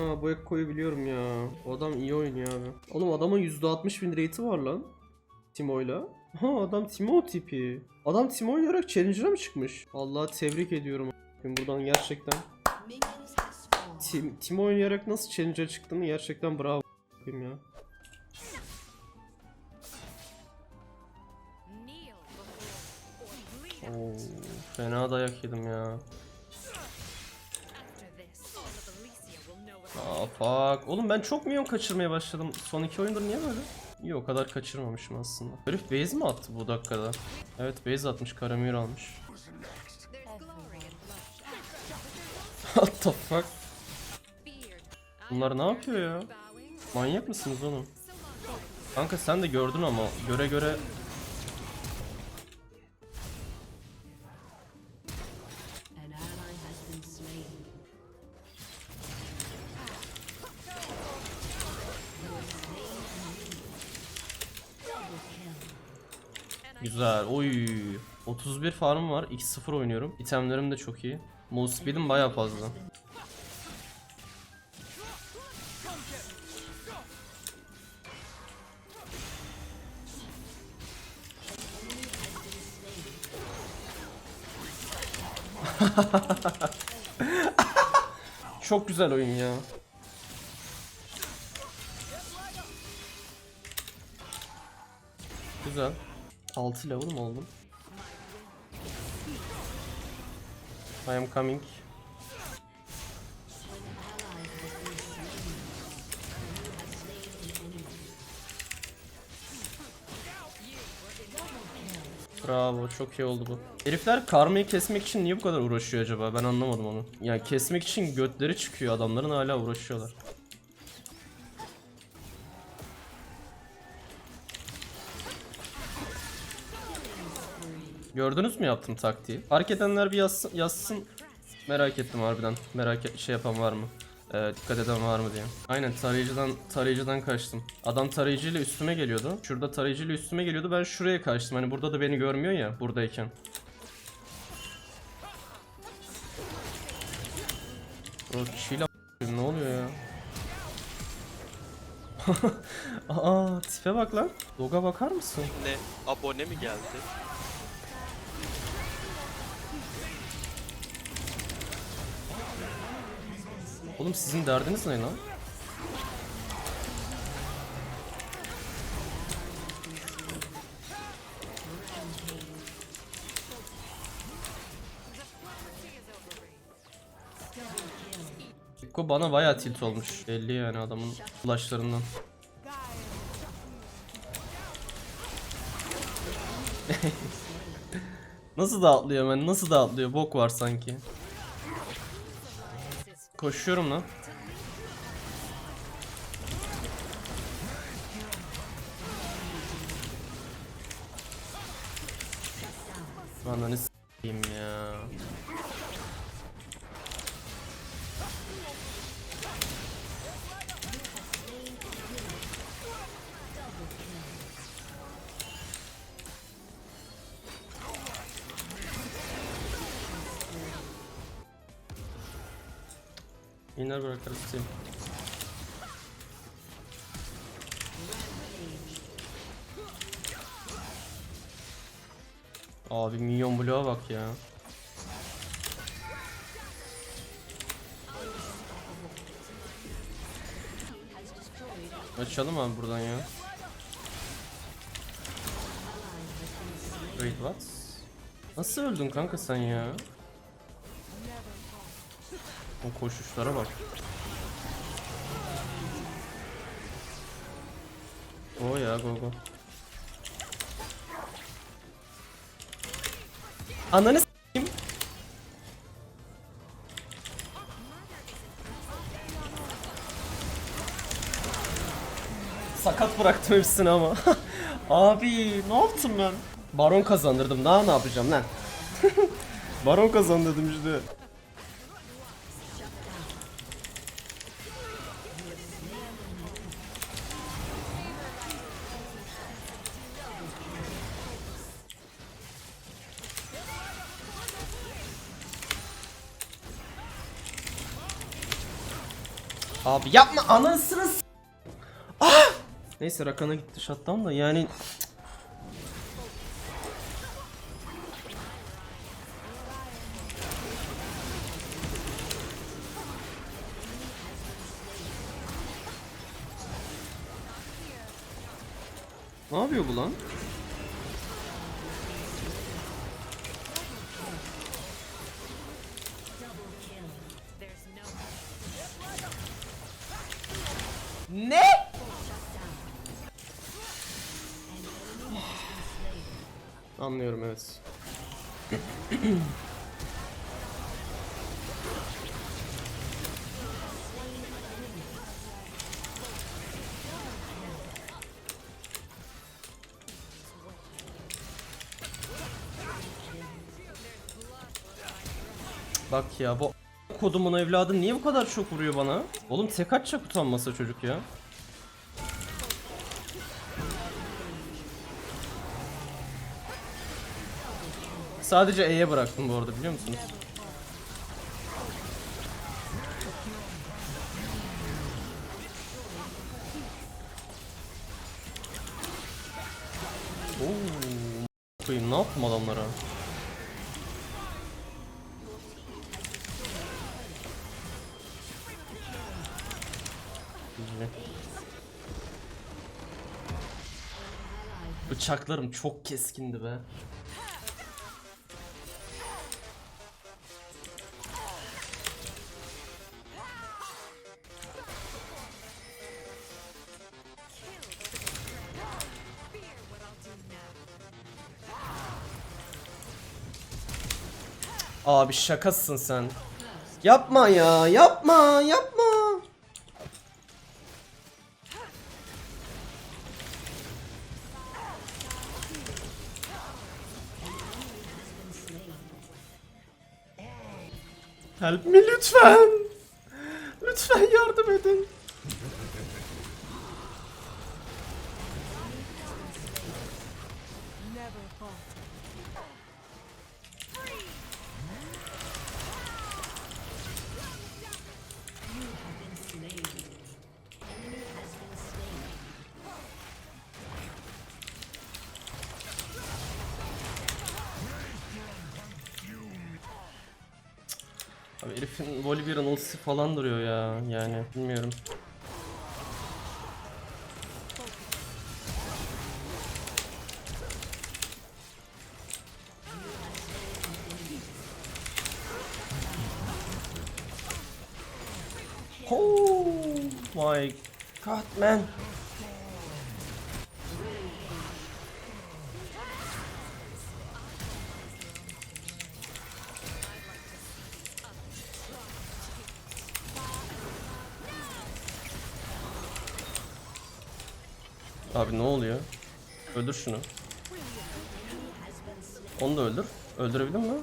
Aa bu Ekko'yu biliyorum ya. O adam iyi oynuyor abi. Oğlum adamın %60 win rate'i var lan. Timo'yla. Ha adam Timo tipi. Adam Timo oynayarak Challenger'a mı çıkmış? Allah tebrik ediyorum. Buradan gerçekten. Tim, Timo oynayarak nasıl Challenger'a çıktığını gerçekten bravo ya. Oo, fena dayak yedim ya. Aa fuck. Oğlum ben çok milyon kaçırmaya başladım. Son iki oyundur niye böyle? İyi o kadar kaçırmamışım aslında. Herif base mi attı bu dakikada? Evet base atmış. Karamür almış. What the fuck? Bunlar ne yapıyor ya? Manyak mısınız oğlum? Kanka sen de gördün ama göre göre güzel. Oy. 31 farmım var. 2-0 oynuyorum. İtemlerim de çok iyi. Move speed'im baya fazla. Çok güzel oyun ya. Güzel. 6 level mi oldum? I am coming. Bravo çok iyi oldu bu. Herifler karmayı kesmek için niye bu kadar uğraşıyor acaba? Ben anlamadım onu. Yani kesmek için götleri çıkıyor adamların hala uğraşıyorlar. Gördünüz mü yaptım taktiği? Fark edenler bir yazsın, yazsın. Merak ettim harbiden. Merak et, şey yapan var mı? Ee, dikkat eden var mı diye. Aynen tarayıcıdan tarayıcıdan kaçtım. Adam tarayıcıyla üstüme geliyordu. Şurada tarayıcıyla üstüme geliyordu. Ben şuraya kaçtım. Hani burada da beni görmüyor ya buradayken. Bro kişiyle ne oluyor ya? Aa tipe bak lan. Doga bakar mısın? Ne? Abone mi geldi? Oğlum sizin derdiniz ne lan? Ekko bana bayağı tilt olmuş. Belli yani adamın flashlarından. nasıl da atlıyor ben? Nasıl da atlıyor? Bok var sanki. Koşuyorum lan. Ananı İner bırakırız team. Abi minyon bloğa bak ya. Açalım abi buradan ya. Wait what? Nasıl öldün kanka sen ya? O koşuşlara bak. O ya go go. Ananı s**eyim. Sakat bıraktım hepsini ama. Abi ne yaptım ben? Baron kazandırdım. Daha ne yapacağım lan? Baron kazandırdım işte. Abi yapma anasını s- Ah! Neyse Rakan'a gitti shutdown da yani Ne yapıyor bu lan? Anlıyorum evet. Bak ya bu kodumun evladı niye bu kadar çok vuruyor bana? Oğlum tek atacak utanmasa çocuk ya. Sadece E'ye bıraktım bu arada biliyor musunuz? Oo, ne yaptım adamlara? Bıçaklarım çok keskindi be. Abi şakasın sen. Yapma ya, yapma, yapma. Help me lütfen. Lütfen yardım edin. Abi Volibear'ın ultisi falan duruyor ya. Yani bilmiyorum. Oh my god man. Abi ne oluyor? Öldür şunu. Onu da öldür. Öldürebildin mi?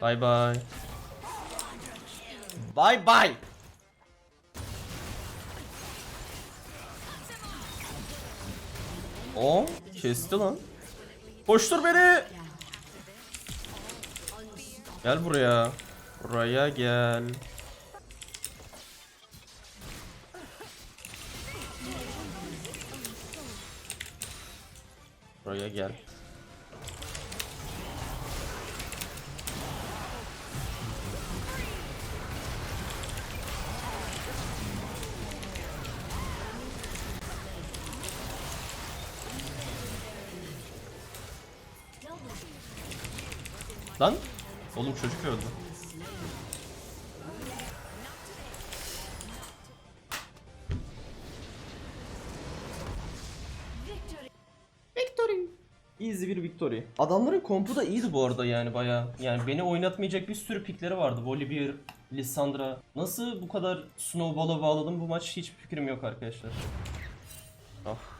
Bye bye. Bye bye. O kesti lan. Koştur beni. Gel buraya. Buraya gel. Buraya gel. Lan. Oğlum çocuk öldü. Victory. Easy bir victory. Adamların kompu da iyiydi bu arada yani baya. Yani beni oynatmayacak bir sürü pikleri vardı. Volibear, Lissandra. Nasıl bu kadar snowball'a bağladım bu maç hiç fikrim yok arkadaşlar. Ah.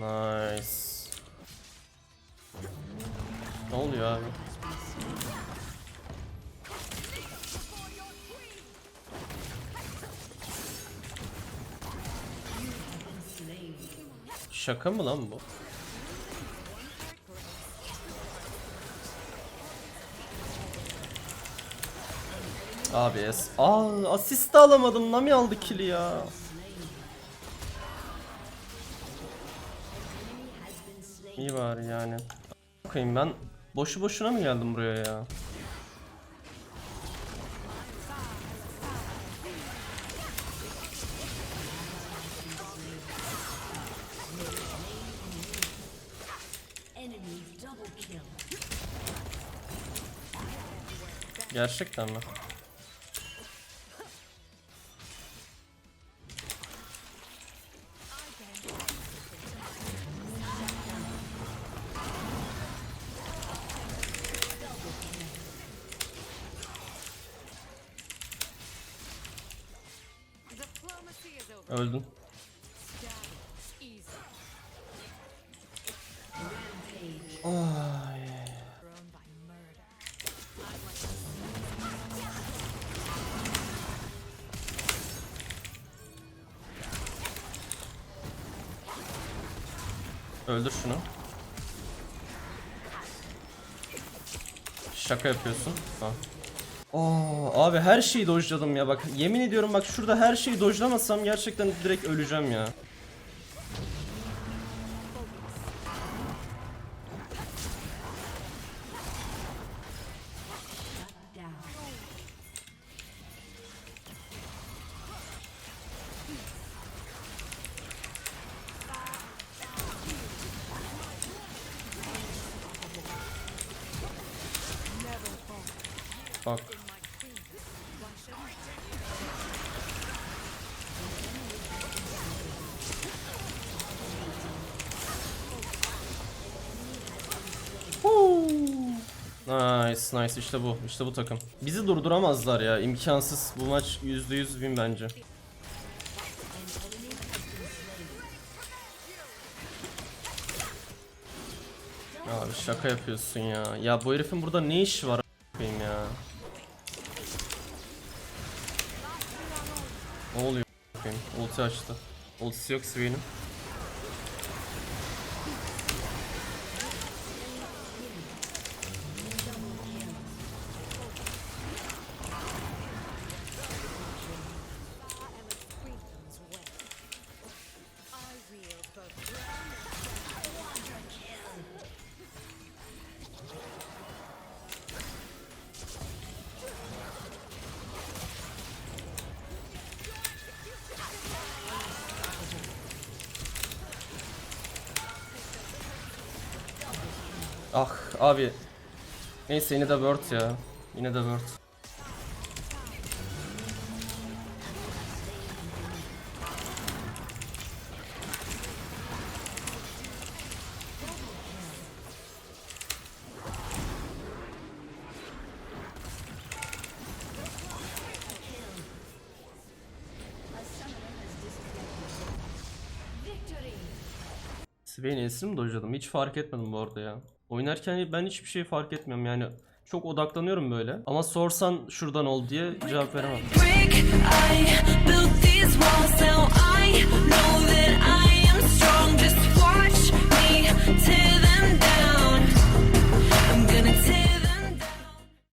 Nice. Ne oluyor abi? Şaka mı lan bu? Abi es. Aa asist alamadım. Nami aldı kill'i ya. İyi var yani. Bakayım ben boşu boşuna mı geldim buraya ya? Gerçekten mi? By murder. Öldür şunu. Şaka yapıyorsun. Ha. Aa, abi her şeyi dojladım ya bak. Yemin ediyorum bak şurada her şeyi dojlamasam gerçekten direkt öleceğim ya. Bak. Nice nice işte bu işte bu takım. Bizi durduramazlar ya imkansız bu maç %100 win bence. Abi şaka yapıyorsun ya. Ya bu herifin burada ne işi var a**ayım ya. Ne oluyor a**ayım? Ulti açtı. Ultisi yok Swain'in. Ah abi. Neyse yine de word ya. Yine de word. Swain esini mi dojladım? Hiç fark etmedim bu arada ya. Oynarken ben hiçbir şey fark etmiyorum yani. Çok odaklanıyorum böyle. Ama sorsan şuradan ol diye cevap veremem.